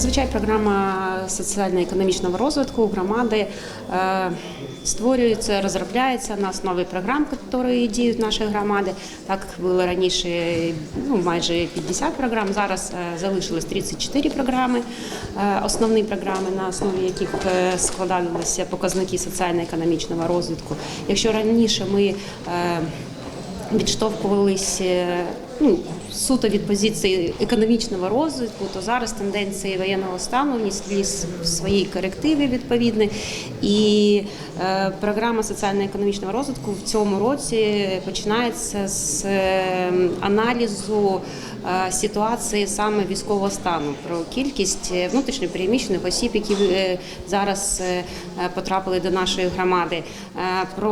Зазвичай програма соціально-економічного розвитку громади е, створюється, розробляється на основі програм, які діють в нашій громаді. Так було раніше ну, майже 50 програм. Зараз е, залишилось 34 програми, е, основні програми, на основі яких складалися показники соціально-економічного розвитку. Якщо раніше ми відштовхувалися ну, суто від позиції економічного розвитку, то зараз тенденції воєнного стану внесли свої корективи відповідні. І е, програма соціально-економічного розвитку в цьому році починається з е, аналізу е, ситуації саме військового стану про кількість е, внутрішньопереміщених осіб, які е, зараз е, потрапили до нашої громади. е, Про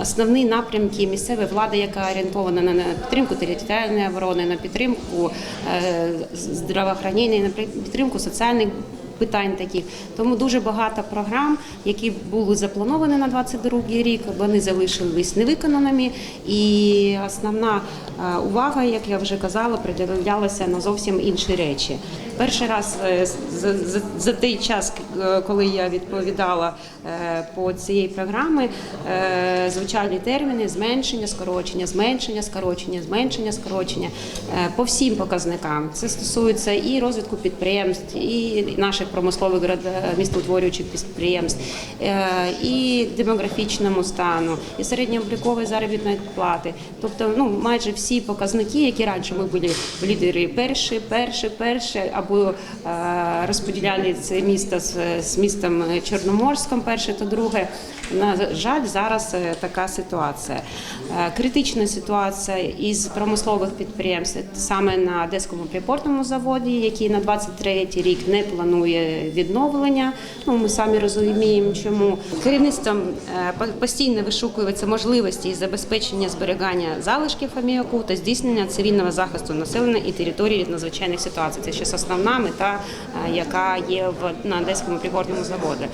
Основні напрямки місцевої влади, яка орієнтована на підтримку територіальної оборони, на підтримку е, здравоохранення, на підтримку соціальних питань таких. Тому дуже багато програм, які були заплановані на 22 рік, вони залишились невиконаними. І основна е, увага, як я вже казала, приділялася на зовсім інші речі. Перший раз е, за, за, за той час, е, коли я відповідала по цієї програми, звучали терміни зменшення, скорочення, зменшення, скорочення, зменшення, скорочення по всім показникам. Це стосується і розвитку підприємств, і наших промислових містоутворюючих підприємств, е, і демографічному стану, і середньооблікової заробітної плати. Тобто, ну майже всі показники, які раніше ми були в лідери перші, перші, перші, або е, розподіляли це місто з, містом Чорноморськом, перше та друге. На жаль, зараз е, така ситуація. Критична ситуація із промислових підприємств саме на Одеському припортному заводі, який на 23-й рік не планує відновлення. Ну ми самі розуміємо, чому керівництвом е, постійно вишукуються можливості забезпечення зберігання залишків аміаку та здійснення цивільного захисту населення і території від надзвичайних ситуацій. Це ще основна мета, е, яка є в на Одеському припортному заводі. Е,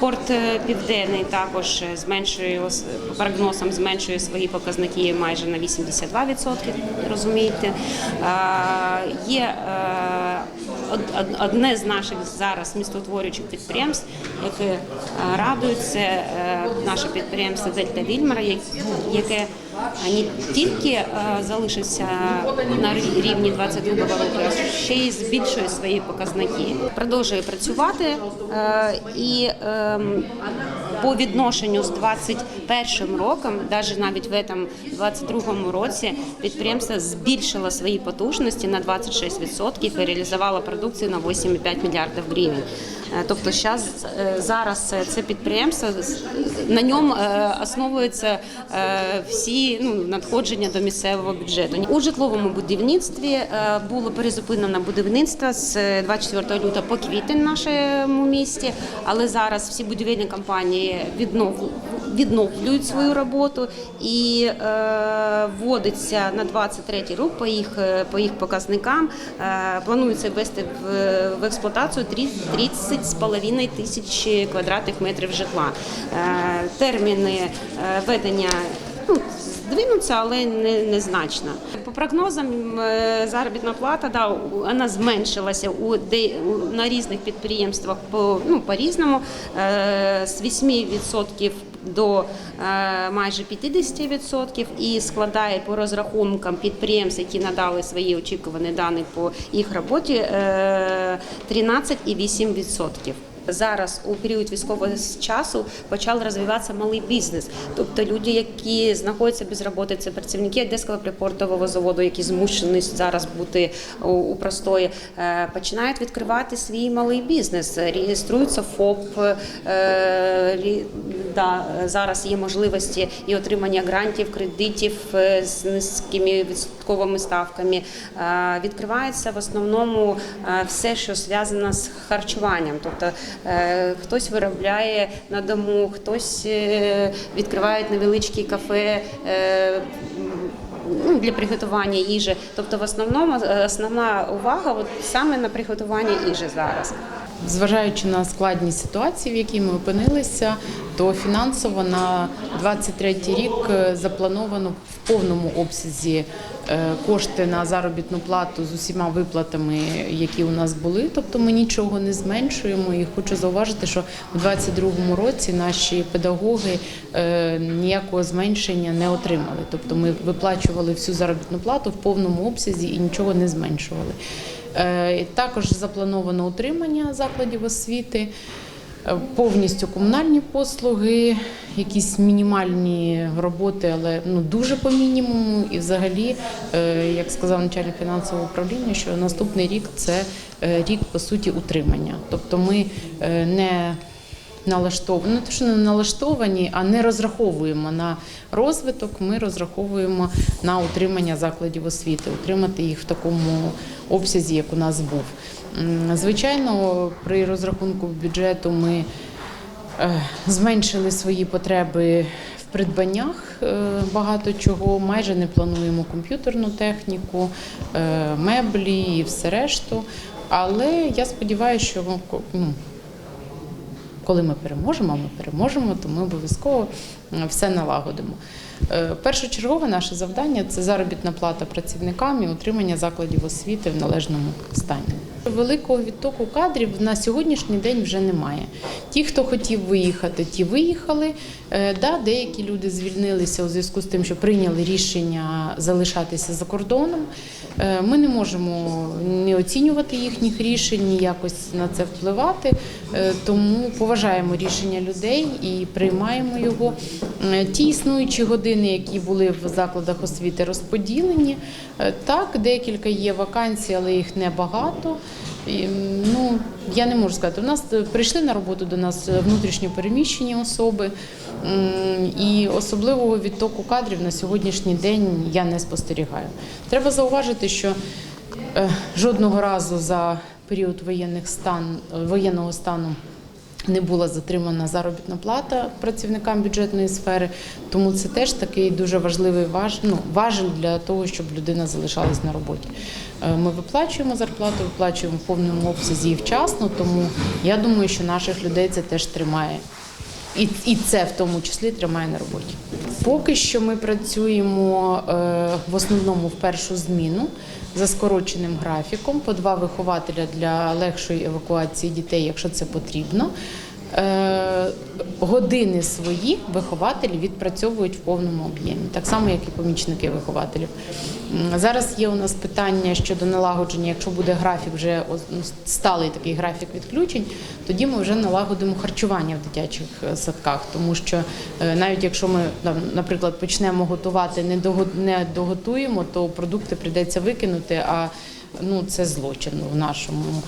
Порт е, Південний також е, зменшує по зменшує свої показники майже на 82%, Розумієте, Е, є е, од- одне з наших зараз містотворючих підприємств, яке е, радується, е, наше підприємство Дельта Вільмара, яке не тільки е, залишиться на рі- рівні 22 року, а ще й збільшує свої показники. Продовжує працювати е, і ем, по відношенню з 21 роком, навіть навіть в этом 22 році, підприємство збільшило свої потужності на 26% і реалізувало продукцію на 8,5 мільярдів гривень. Е, Тобто щас, е, зараз це підприємство на ньому е, основуються всі ну, надходження до місцевого бюджету. У житловому будівництві було перезупинено будівництво з 24 лютого по квітень в нашому місті, але зараз всі будівельні компанії віднов- відновлюють свою роботу і е, вводиться на 23 рік по їх е, по їх показникам. Е, планується ввести в, експлуатацію 30 з половиною тисяч квадратних метрів житла. Терміни ведення ну, здвинуться, але не, незначно. По прогнозам е, заробітна плата да, вона зменшилася у, де, на різних підприємствах по, ну, по-різному е, з 8% до е, майже 50% і складає по розрахункам підприємств, які надали свої очікувані дані по їх роботі, е, 13,8%. Зараз у період військового часу почав розвиватися малий бізнес. Тобто люди, які знаходяться без роботи, це працівники Одеського припортового заводу, які змушені зараз бути у, простої, е, починають відкривати свій малий бізнес, реєструються ФОП. е, да, зараз є можливості і отримання грантів, кредитів е, з низькими відсотковими ставками. Е, Відкривається в основному е, все, що зв'язано з харчуванням. Тобто е, хтось виробляє на дому, хтось відкриває невеличкі кафе. ну, для приготування їжі. Тобто, в основному основна увага от саме на приготування їжі зараз. Зважаючи на складність ситуації, в якій ми опинилися, то фінансово на 23 рік е, заплановано в повному обсязі е, кошти на заробітну плату з усіма виплатами, які у нас були. Тобто ми нічого не зменшуємо. І хочу зауважити, що у 2022 році наші педагоги е, ніякого зменшення не отримали. Тобто ми виплачували всю заробітну плату в повному обсязі і нічого не зменшували. Також заплановано утримання закладів освіти, повністю комунальні послуги, якісь мінімальні роботи, але ну дуже по мінімуму. І взагалі, е, як сказав начальник фінансового управління, що наступний рік це е, рік по суті утримання. Тобто ми е, не налаштовані, не те, що не налаштовані, а не розраховуємо на розвиток. Ми розраховуємо на утримання закладів освіти, утримати їх в такому обсязі, як у нас був. Звичайно, при розрахунку бюджету ми е, зменшили свої потреби придбаннях е, багато чого. Майже не плануємо комп'ютерну техніку, е, меблі і все решту. Але я сподіваюся, що ну, коли ми переможемо, ми переможемо, то ми обов'язково все налагодимо. Е, Першочергове наше завдання це заробітна плата працівникам і утримання закладів освіти в належному стані. Великого відтоку кадрів на сьогоднішній день вже немає. Ті, хто хотів виїхати, ті виїхали. Е, Да, деякі люди звільнилися у зв'язку з тим, що прийняли рішення залишатися за кордоном. Е, Ми не можемо не оцінювати їхніх рішень, ні якось на це впливати. Е, Тому поважаємо рішення людей і приймаємо його. Ті існуючі години, які були в закладах освіти, розподілені. Так, декілька є вакансій, але їх небагато. І, ну, я не можу сказати. У нас е, прийшли на роботу до нас е, внутрішньо переміщені особи, і особливого відтоку кадрів на сьогоднішній день я не спостерігаю. Треба зауважити, що е, жодного разу за період воєнних стан, воєнного стану. Не була затримана заробітна плата працівникам бюджетної сфери, тому це теж такий дуже важливий важ, ну, важель для того, щоб людина залишалась на роботі. Е, Ми виплачуємо зарплату, виплачуємо в повному обсязі і вчасно, тому я думаю, що наших людей це теж тримає. І, і це в тому числі тримає на роботі. Поки що ми працюємо е, в основному в першу зміну за скороченим графіком, по два вихователя для легшої евакуації дітей, якщо це потрібно. Е, години свої вихователі відпрацьовують в повному об'ємі, так само, як і помічники вихователів. Зараз є у нас питання щодо налагодження, якщо буде графік, вже ну, сталий такий графік відключень, тоді ми вже налагодимо харчування в дитячих е, садках, тому що е, навіть якщо ми наприклад, почнемо готувати, не доготуємо, то продукти прийдеться викинути. А ну це злочин в нашому.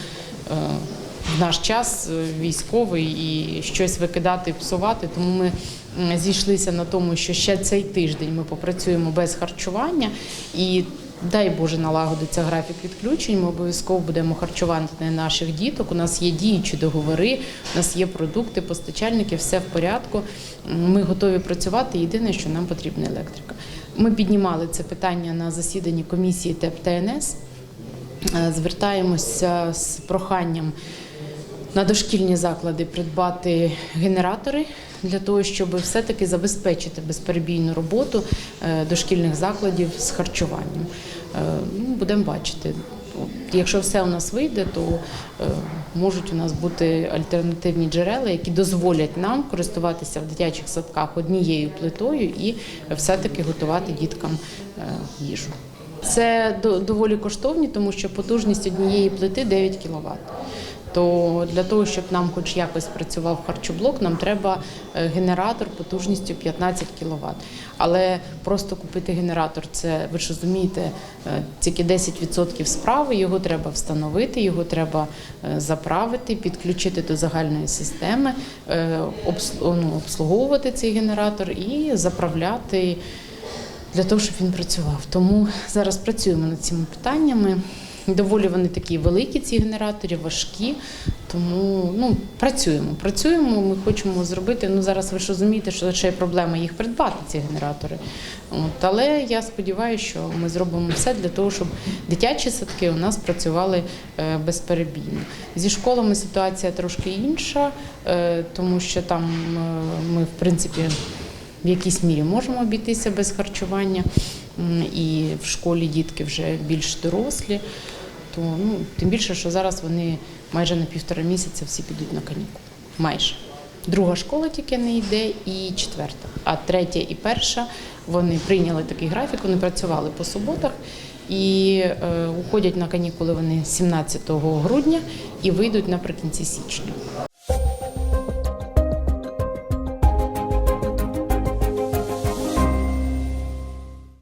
В наш час е, військовий і щось викидати, псувати. Тому ми зійшлися на тому, що ще цей тиждень ми попрацюємо без харчування і. Дай Боже, налагодиться графік відключень. Ми обов'язково будемо харчувати наших діток. У нас є діючі договори, у нас є продукти, постачальники, все в порядку. Ми готові працювати. Єдине, що нам потрібна електрика. Ми піднімали це питання на засіданні комісії ТЕП ТНС. Е, Звертаємося з проханням на дошкільні заклади придбати генератори для того, щоб все-таки забезпечити безперебійну роботу е, дошкільних закладів з харчуванням. Е, ну, Будемо бачити. Якщо все у нас вийде, то е, можуть у нас бути альтернативні джерела, які дозволять нам користуватися в дитячих садках однією плитою і все-таки готувати діткам їжу. Це до- доволі коштовні, тому що потужність однієї плити 9 кВт. То для того, щоб нам хоч якось працював харчоблок, нам треба е, генератор потужністю 15 кВт. Але просто купити генератор це ви ж розумієте, е, тільки 10% справи. Його треба встановити, його треба е, заправити, підключити до загальної системи, ну, обслуговувати цей генератор і заправляти для того, щоб він працював. Тому зараз працюємо над цими питаннями. Доволі вони такі великі, ці генератори, важкі. Тому ну, працюємо. Працюємо, ми хочемо зробити. Ну зараз ви ж розумієте, що ще є проблема їх придбати, ці генератори. От, але я сподіваюся, що ми зробимо все для того, щоб дитячі садки у нас працювали е, безперебійно. Зі школами ситуація трошки інша, е, тому що там е, ми, в принципі, в якійсь мірі можемо обійтися без харчування. І в школі дітки вже більш дорослі. То ну тим більше, що зараз вони майже на півтора місяця всі підуть на канікули. Майже. Друга школа тільки не йде, і четверта. А третя і перша вони прийняли такий графік, вони працювали по суботах і е, уходять на канікули вони 17 грудня і вийдуть наприкінці січня.